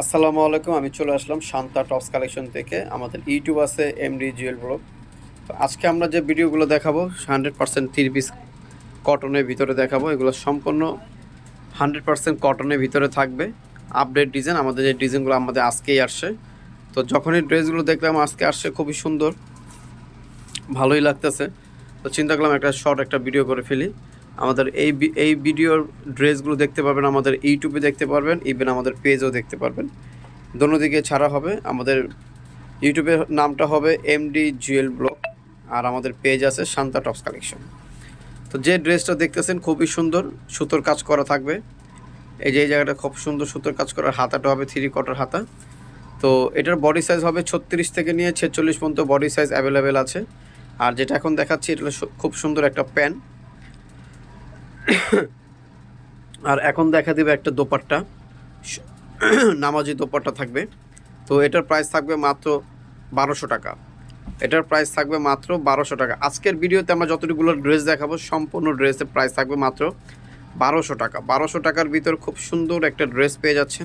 আসসালামু আলাইকুম, আমি চলে আসলাম শান্তা টপস কালেকশন থেকে। আমাদের ইউটিউব আছে এমডি জুয়েল ব্লগ তো আজকে আমরা যে ভিডিওগুলো দেখাবো, হান্ড্রেড পার্সেন্ট থ্রি পিস কটনের ভিতরে দেখাবো। এগুলো সম্পূর্ণ হান্ড্রেড পার্সেন্ট কটনের ভিতরে থাকবে। আপডেট ডিজাইন, আমাদের যে ডিজাইনগুলো আমাদের আজকেই আসছে। তো যখনই ড্রেসগুলো দেখলাম, আজকে আসছে খুবই সুন্দর, ভালোই লাগতেছে। তো চিন্তা করলাম একটা শর্ট একটা ভিডিও করে ফেলি। আমাদের এই এই ভিডিওর ড্রেসগুলো দেখতে পারবেন, আমাদের ইউটিউবে দেখতে পারবেন ইভেন আমাদের পেজও দেখতে পারবেন। দোনো দিকে ছাড়া হবে, আমাদের ইউটিউবের নামটা হবে এমডি জুয়েল ব্লগ আর আমাদের পেজ আছে শান্তা টপস কালেকশন তো যে ড্রেসটা দেখতেছেন খুবই সুন্দর, সুতোর কাজ করা থাকবে। এই যে এই জায়গাটা খুব সুন্দর সুতোর কাজ করার হাতাটা হবে থ্রি কটার হাতা। তো এটার বডি সাইজ হবে ছত্রিশ থেকে নিয়ে ছেচল্লিশ পর্যন্ত বডি সাইজ অ্যাভেলেবেল আছে। আর যেটা এখন দেখাচ্ছি, এটা খুব সুন্দর একটা প্যান্ট। আর এখন দেখা দেবে একটা দোপাট্টা। নামাজি দোপাট্টা থাকবে। তো এটার প্রাইস থাকবে মাত্র বারোশো টাকা। এটার প্রাইস থাকবে মাত্র বারোশো টাকা। আজকের ভিডিওতে আমরা যতটুকুলো ড্রেস দেখাবো, সম্পূর্ণ ড্রেসের প্রাইস থাকবে মাত্র বারোশো টাকা। বারোশো টাকার ভিতর খুব সুন্দর একটা ড্রেস পেয়ে যাচ্ছে।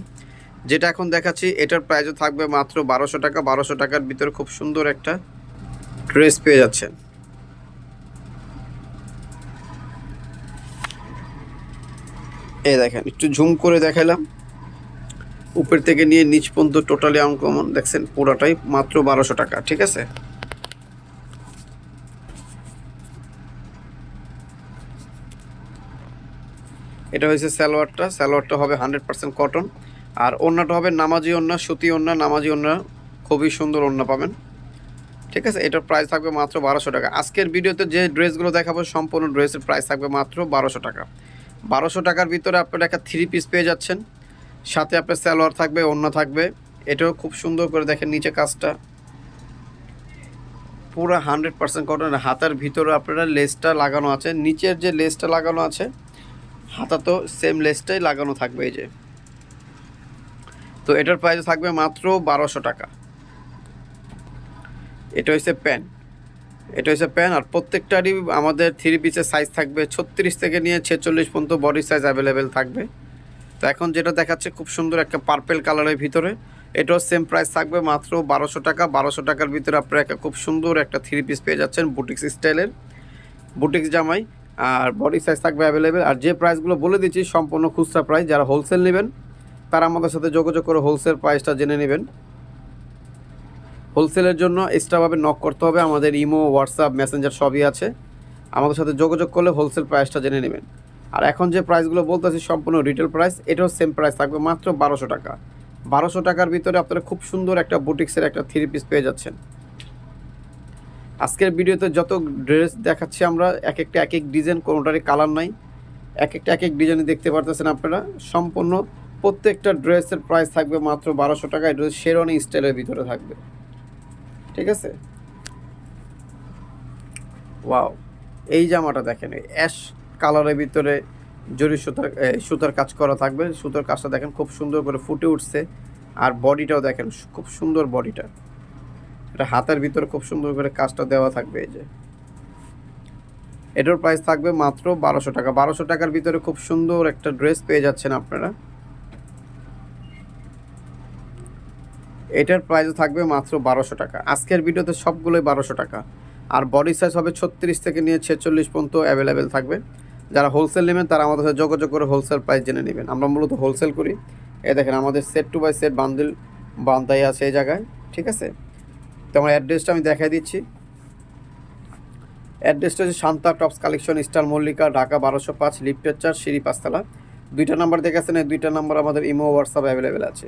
যেটা এখন দেখাচ্ছি, এটার প্রাইসও থাকবে মাত্র বারোশো টাকা। বারোশো টাকার ভিতর খুব সুন্দর একটা ড্রেস পেয়ে যাচ্ছেন এই দেখেন, একটু ঝুম করে দেখালাম উপর থেকে নিয়ে নিচ পর্যন্ত টোটালি আনকমন দেখছেন, পুরাটাই মাত্র বারোশো টাকা, ঠিক আছে? এটা হয়েছে সালোয়ারটা সালোয়ারটা হবে হান্ড্রেড পার্সেন্ট কটন আর ওড়নাটা হবে নামাজি ওড়না, সুতি ওড়না, নামাজি ওড়না, খুবই সুন্দর ওড়না পাবেন। ঠিক আছে, এটার প্রাইস থাকবে মাত্র বারোশো টাকা। আজকের ভিডিওতে যে ড্রেসগুলো দেখাবো, সম্পূর্ণ ড্রেসের প্রাইস থাকবে মাত্র বারোশো টাকা। বারোশো টাকার ভিতরে আপনারা একটা থ্রি পিস পেয়ে যাচ্ছেন। সাথে আপনার স্যালোয়ার থাকবে, অন্য থাকবে। এটাও খুব সুন্দর করে দেখেন নিচে কাজটা। পুরো হান্ড্রেড পার্সেন্ট কটন হাতার ভিতরে আপনারা লেসটা লাগানো আছে। নিচের যে লেসটা লাগানো আছে, হাতা তো সেম লেসটাই লাগানো থাকবে এই যে। তো এটার প্রাইস থাকবে মাত্র বারোশো টাকা। এটা হচ্ছে প্যান এটা হচ্ছে প্যান, আর প্রত্যেকটারই আমাদের থ্রি পিসের সাইজ থাকবে। ছত্রিশ থেকে নিয়ে ছেচল্লিশ পর্যন্ত বডি সাইজ অ্যাভেলেবেল থাকবে। তো এখন যেটা দেখাচ্ছে খুব সুন্দর একটা পার্পেল কালারের ভিতরে। এটাও সেম প্রাইস থাকবে মাত্র বারোশো টাকা। বারোশো টাকার ভিতরে আপনারা একটা খুব সুন্দর একটা থ্রি পিস পেয়ে যাচ্ছেন বুটিক্স স্টাইলের বুটিক্স জামাই, আর বডি সাইজ থাকবে অ্যাভেলেবেল আর যে প্রাইসগুলো বলে দিচ্ছি, সম্পূর্ণ খুচরা প্রাইস যারা হোলসেল নেবেন, তারা আমাদের সাথে যোগাযোগ করে হোলসেল প্রাইসটা জেনে নেবেন। হোলসেলের জন্য এক্সট্রাভাবে নক করতে হবে। আমাদের ইমো, হোয়াটসঅ্যাপ, মেসেঞ্জার সবই আছে। আমাদের সাথে যোগাযোগ করলে হোলসেল প্রাইসটা জেনে নেবেন। আর এখন যে প্রাইসগুলো বলতেছি, সম্পূর্ণ রিটেল প্রাইস এটাও সেম প্রাইস থাকবে মাত্র বারোশো টাকা। বারোশো টাকার ভিতরে আপনারা খুব সুন্দর একটা বুটিক্সের একটা থ্রি পিস পেয়ে যাচ্ছেন। আজকের ভিডিওতে যত ড্রেস দেখাচ্ছি আমরা, এক একটা, এক এক ডিজাইন কোনোটারই কালার নাই। এক একটা, এক এক ডিজাইনে দেখতে পারতেছেন আপনারা। সম্পূর্ণ প্রত্যেকটা ড্রেসের প্রাইস থাকবে মাত্র বারোশো টাকা। এটা শেরওয়ানি স্টাইলের ভিতরে থাকবে। ঠিক আছে? ওয়াও এই জামাটা দেখেন অ্যাশ কালারের ভিতরে জরি সুতার সুতার কাজ করা থাকবে। সুতার কাজটা দেখেন খুব সুন্দর করে ফুটে উঠছে। আর বডিটাও দেখেন, খুব সুন্দর বডিটা এটা হাতের ভিতরে খুব সুন্দর করে কাজটা দেওয়া থাকবে এই যে। এটার প্রাইস থাকবে মাত্র বারোশো টাকা। বারোশো টাকার ভিতরে খুব সুন্দর একটা ড্রেস পেয়ে যাচ্ছেন আপনারা। এটার প্রাইস থাকবে মাত্র বারোশো টাকা। আজকের ভিডিওতে সবগুলোই বারোশো টাকা। আর বডি সাইজ হবে ছত্রিশ থেকে নিয়ে ছেচল্লিশ পর্যন্ত অ্যাভেলেবেল থাকবে। যারা হোলসেল নেবেন, তারা আমাদের সাথে যোগাযোগ করে হোলসেল প্রাইস জেনে নেবেন। আমরা মূলত হোলসেল করি। এ দেখেন, আমাদের set two by set bundle বান্দাই আছে এই জায়গায়, ঠিক আছে? তো আমার অ্যাড্রেসটা আমি দেখাই দিচ্ছি। অ্যাড্রেসটা হচ্ছে Shanta tops collection star Mallika, Dhaka বারোশো পাঁচ, লিফটের চার, সিঁড়ি পাঁচতলা। দুইটা নাম্বার দেখেছেন এই দুইটা নাম্বার আমাদের ইমো হোয়াটসঅ্যাপ অ্যাভেলেবেল আছে।